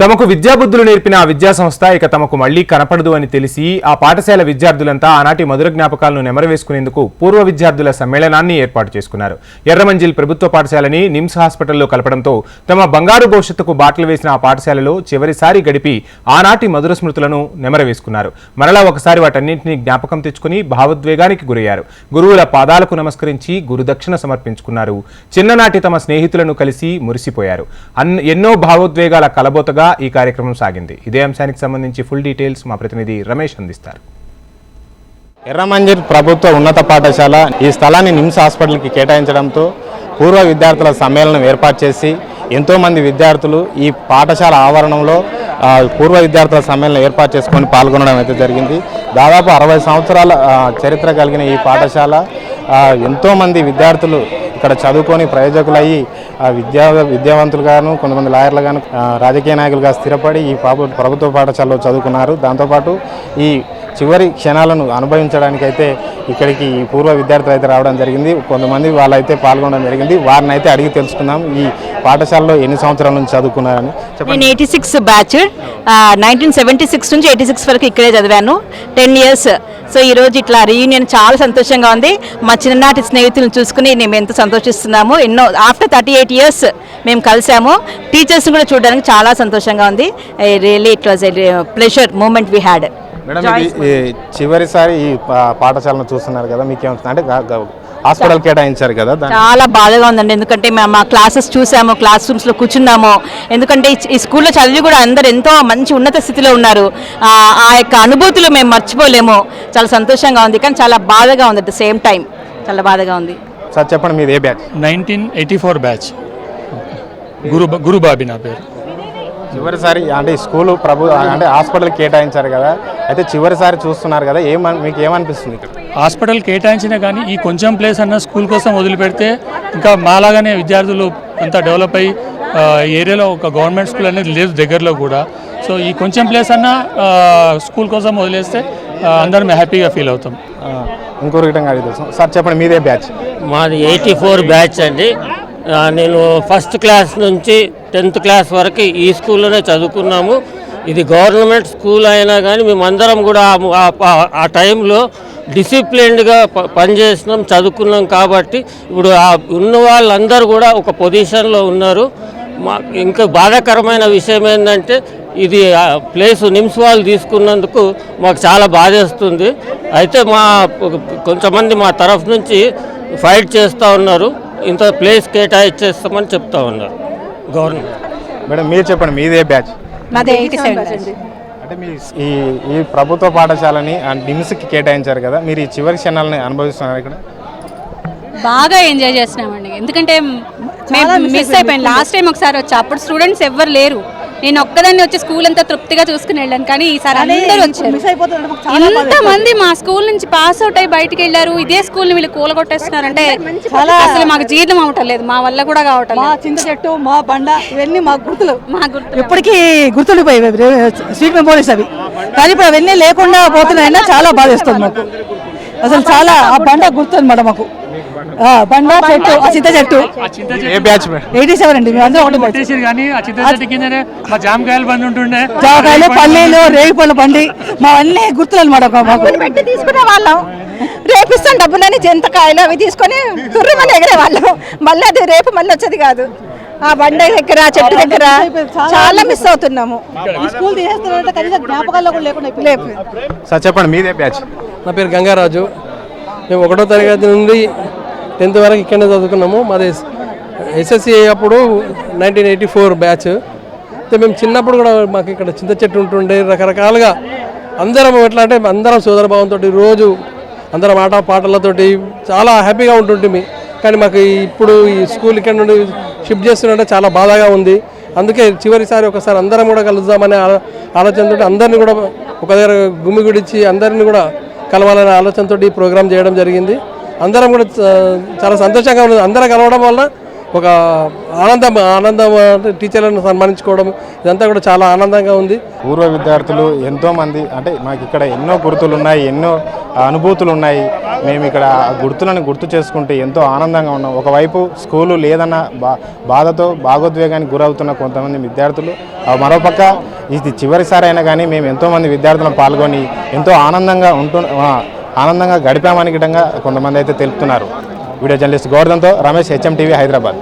తమకు విద్యాబుద్ధులు నేర్పిన ఆ విద్యా సంస్థ ఇక తమకు మళ్ళీ కనపడదు అని తెలిసి ఆ పాఠశాల విద్యార్థులంతా ఆనాటి మధుర జ్ఞాపకాలను నెమరవేసుకునేందుకు పూర్వ విద్యార్థుల సమ్మేళనాన్ని ఏర్పాటు చేసుకున్నారు. ఎర్రమంజిల్ ప్రభుత్వ పాఠశాలని నిమ్స్ హాస్పిటల్లో కలపడంతో తమ బంగారు భవిష్యత్తుకు బాటలు వేసిన ఆ పాఠశాలలో చివరిసారి గడిపి ఆనాటి మధుర స్మృతులను నెమరవేసుకున్నారు. మరలా ఒకసారి వాటన్నింటినీ జ్ఞాపకం తెచ్చుకుని భావోద్వేగానికి గురయ్యారు. గురువుల పాదాలకు నమస్కరించి గురుదక్షిణ సమర్పించుకున్నారు. చిన్ననాటి తమ స్నేహితులను కలిసి మురిసిపోయారు. ఎన్నో భావోద్వేగాల కలబోతగా ఈ కార్యక్రమం సాగింది. ఇదే అంశానికి సంబంధించి ఫుల్ డీటెయిల్స్ మా ప్రతినిధి రమేష్ అందిస్తారు. ఎర్రమంజిల్ ప్రభుత్వ ఉన్నత పాఠశాల ఈ స్థలాన్ని నిమ్స్ హాస్పిటల్కి కేటాయించడంతో పూర్వ విద్యార్థుల సమ్మేళనం ఏర్పాటు చేసి ఎంతోమంది విద్యార్థులు ఈ పాఠశాల ఆవరణంలో పూర్వ విద్యార్థుల సమ్మేళనం ఏర్పాటు చేసుకొని పాల్గొనడం అయితే జరిగింది. దాదాపు అరవై సంవత్సరాల చరిత్ర కలిగిన ఈ పాఠశాల ఎంతోమంది విద్యార్థులు ఇక్కడ చదువుకొని ప్రయోజకులయ్యి ఆ విద్యా విద్యావంతులుగాను కొంతమంది లాయర్లు గాను రాజకీయ నాయకులుగా స్థిరపడి ఈ ప్రభుత్వ పాఠశాలలో చదువుకున్నారు. దాంతోపాటు ఈ చివరి క్షణాలను అనుభవించడానికి అయితే ఇక్కడికి ఈ పూర్వ విద్యార్థులు అయితే రావడం జరిగింది. కొంతమంది వాళ్ళైతే పాల్గొనడం జరిగింది. వారిని అయితే అడిగి తెలుసుకుందాం ఈ పాఠశాలలో ఎన్ని సంవత్సరాల నుంచి చదువుకున్నారని. నేను eighty six batch nineteen seventy six నుంచి ఎయిటీ సిక్స్ వరకు ఇక్కడే చదివాను. టెన్ ఇయర్స్ సో ఈ రోజు ఇట్లా రీయూనియన్ చాలా సంతోషంగా ఉంది. మా చిన్ననాటి స్నేహితులను చూసుకుని మేము ఎంతో సంతోషిస్తున్నాము. ఎన్నో ఆఫ్టర్ థర్టీ ఎయిట్ ఇయర్స్ మేము కలిసాము. టీచర్స్ కూడా చూడడానికి చాలా సంతోషంగా ఉంది. Really it was pleasure moment we had madam ఇది ఈ చివరిసారి ఈ పాఠశాలను చూస్తున్నారు కదా మీకు ఏమవుతుంది అంటే హాస్పిటల్ కేటాయించారు కదా చాలా బాధగా ఉందండి. ఎందుకంటే మేము మా క్లాసెస్ చూసాము క్లాస్ రూమ్స్లో కూర్చున్నాము. ఎందుకంటే ఈ- స్కూల్లో చదివి కూడా అందరు ఎంతో మంచి ఉన్నత స్థితిలో ఉన్నారు. ఆ ఆ యొక్క అనుభూతులు మేము మర్చిపోలేము. చాలా సంతోషంగా ఉంది కానీ చాలా బాధగా ఉంది అట్ ద సేమ్ టైం చాలా బాధగా ఉంది. సార్ చెప్పండి మీది ఏ batch? Nineteen eighty four batch. Guru గురుబాబి నా పేరు. చివరిసారి అంటే ఈ స్కూల్ ప్రభు అంటే హాస్పిటల్ కేటాయించారు కదా అయితే చివరిసారి చూస్తున్నారు కదా ఏమ మీకు ఏమనిపిస్తుంది ఇక్కడ? హాస్పిటల్ కేటాయించినా కానీ ఈ కొంచెం ప్లేస్ అన్న స్కూల్ కోసం వదిలిపెడితే ఇంకా మాలాగానే విద్యార్థులు అంతా డెవలప్ అయ్యి ఏరియాలో ఒక గవర్నమెంట్ స్కూల్ అనేది లేదు దగ్గరలో కూడా. సో ఈ కొంచెం ప్లేస్ అన్న స్కూల్ కోసం వదిలేస్తే అందరం హ్యాపీగా ఫీల్ అవుతాం. ఇంకో రిటర్న్ అడుగుతాం సార్ చెప్పండి మీదే బ్యాచ్. మాది ఎయిటీ ఫోర్ బ్యాచ్ అండి. నేను ఫస్ట్ క్లాస్ నుంచి టెన్త్ క్లాస్ వరకు ఈ స్కూల్లోనే చదువుకున్నాము. ఇది గవర్నమెంట్ స్కూల్ అయినా కానీ మేమందరం కూడా ఆ- టైంలో డిసిప్లిన్డ్గా పనిచేసినాం చదువుకున్నాం కాబట్టి ఇప్పుడు ఆ ఉన్న వాళ్ళందరూ కూడా ఒక పొజిషన్లో ఉన్నారు. మా ఇంకా బాధాకరమైన విషయం ఏంటంటే ఇది ప్లేస్ నిమ్స్ వాళ్ళు తీసుకున్నందుకు మాకు చాలా బాధేస్తుంది అయితే మా కొంతమంది మా తరఫు నుంచి ఫైట్ చేస్తూ ఉన్నారు. ఇంత ప్లేస్ కేటాయించేస్తామని చెప్తా ఉన్నారు. గవర్నమెంట్. మేడం మీరు చెప్పండి మీదే బ్యాచ్. మాది ఎయిటీ సెవెన్ అంటే మీ ఈ ఈ ప్రభుత్వ పాఠశాలని నిమ్స్కి కేటాయించారు కదా మీరు ఈ చివరి క్షణాలని అనుభవిస్తున్నారు ఇక్కడ? బాగా ఎంజాయ్ చేస్తున్నామండి. ఎందుకంటే మేము మిస్ అయిపోయాం లాస్ట్ టైం ఒకసారి వచ్చా అప్పుడు స్టూడెంట్స్ ఎవ్వరు లేరు. నేను ఒక్కదాన్ని వచ్చి స్కూల్ అంతా తృప్తిగా చూసుకుని వెళ్ళాను కానీ ఈసారి అందరూ వచ్చారు. ఇంతమంది మా స్కూల్ నుంచి పాస్ అవుట్ అయ్యి బయటికి వెళ్ళారు ఇదే స్కూల్ని వీళ్ళు కూలగొట్టేస్తున్నారు అంటే అసలు మాకు జీర్ణం అవటం లేదు మా వల్ల కూడా కావటం మా చింత చెట్టు మా బండ ఇవన్నీ మా గుర్తులు మా గుర్తు ఇప్పటికీ గుర్తుండిపోయేవి స్వీట్ మెమోరీస్ అవి. కానీ ఇప్పుడు అవన్నీ లేకుండా పోతున్నాయన్నా చాలా బాధేస్తుంది మాకు. అసలు చాలా ఆ బండ గుర్తు అనమాట మాకు. ఆ, బండ చెట్టు ఆ చింత చెట్టు. ఏ బ్యాచ్ మేడం? ఎయిటీ సెవెన్ అండి మేము అందరం ఒకటి బ్యాచ్. కొట్టేసారు కానీ ఆ చిత్త చెట్టు కిందనే మా జామకాయలు బండి ఉంటుండే. జామకాయలు పల్లీలు రేగిపళ్ళ బండి మా అన్ని గుర్తులు అనమాట మాకు పెట్టి తీసుకునే వాళ్ళం. రేపిస్తాం డబ్బులని జంతకాయలు అవి తీసుకొని తుర్రమని ఎగరే వాళ్ళం. మళ్ళీ అది రేపు మళ్ళీ వచ్చేది కాదు. ఆ బండ దగ్గర చెట్టు దగ్గర చాలా మిస్ అవుతున్నాము. ఈ స్కూల్ తీసేస్తున్నారంటే కనీసం జ్ఞాపకాల్లో కూడా లేకుండా అయిపోయింది. చెప్పండి మీదే బ్యాచ్. నా పేరు గంగారాజు. మేము ఒకటో తరగతి నుండి టెన్త్ వరకు ఇక్కడనే చదువుకున్నాము. మాది ఎస్ఎస్సి అప్పుడు నైన్టీన్ ఎయిటీ ఫోర్ బ్యాచ్. అయితే మేము చిన్నప్పుడు కూడా మాకు ఇక్కడ చింత చెట్టు ఉంటుండే రకరకాలుగా అందరం ఎట్లా అంటే అందరం సోదరభావంతో రోజు అందరం ఆట పాటలతోటి చాలా హ్యాపీగా ఉంటుంటిమి. కానీ మాకు ఇప్పుడు ఈ స్కూల్ ఇక్కడ నుండి షిఫ్ట్ చేస్తుంటే చాలా బాధగా ఉంది. అందుకే చివరిసారి ఒకసారి అందరం కూడా కలుద్దామనే ఆలోచనతో అందరినీ కూడా ఒక దగ్గర గుమిగుడిచ్చి అందరినీ కూడా కలవాలనే ఆలోచనతో ఈ ప్రోగ్రాం చేయడం జరిగింది. అందరం కూడా చాలా సంతోషంగా ఉంది అందరం కలవడం వల్ల ఒక ఆనందం ఆనందం టీచర్లను సన్మానించుకోవడం ఇదంతా కూడా చాలా ఆనందంగా ఉంది. పూర్వ విద్యార్థులు ఎంతోమంది అంటే మాకు ఇక్కడ ఎన్నో గుర్తులు ఉన్నాయి ఎన్నో అనుభూతులు ఉన్నాయి. మేము ఇక్కడ గుర్తులను గుర్తు చేసుకుంటే ఎంతో ఆనందంగా ఉన్నాం. ఒకవైపు స్కూలు లేదన్న బా బాధతో భాగోద్వేగానికి గురవుతున్న కొంతమంది విద్యార్థులు మరోపక్క ఇది చివరిసారి అయినా కానీ మేము ఎంతోమంది విద్యార్థులను పాల్గొని ఎంతో ఆనందంగా ఉంటు ఆనందంగా గడిపామని గిటంగా కొంతమంది అయితే తెలుపుతున్నారు. వీడియో జర్నలిస్ట్ గోవర్ధన్తో రమేష్ హెచ్ఎం టీవీ హైదరాబాద్.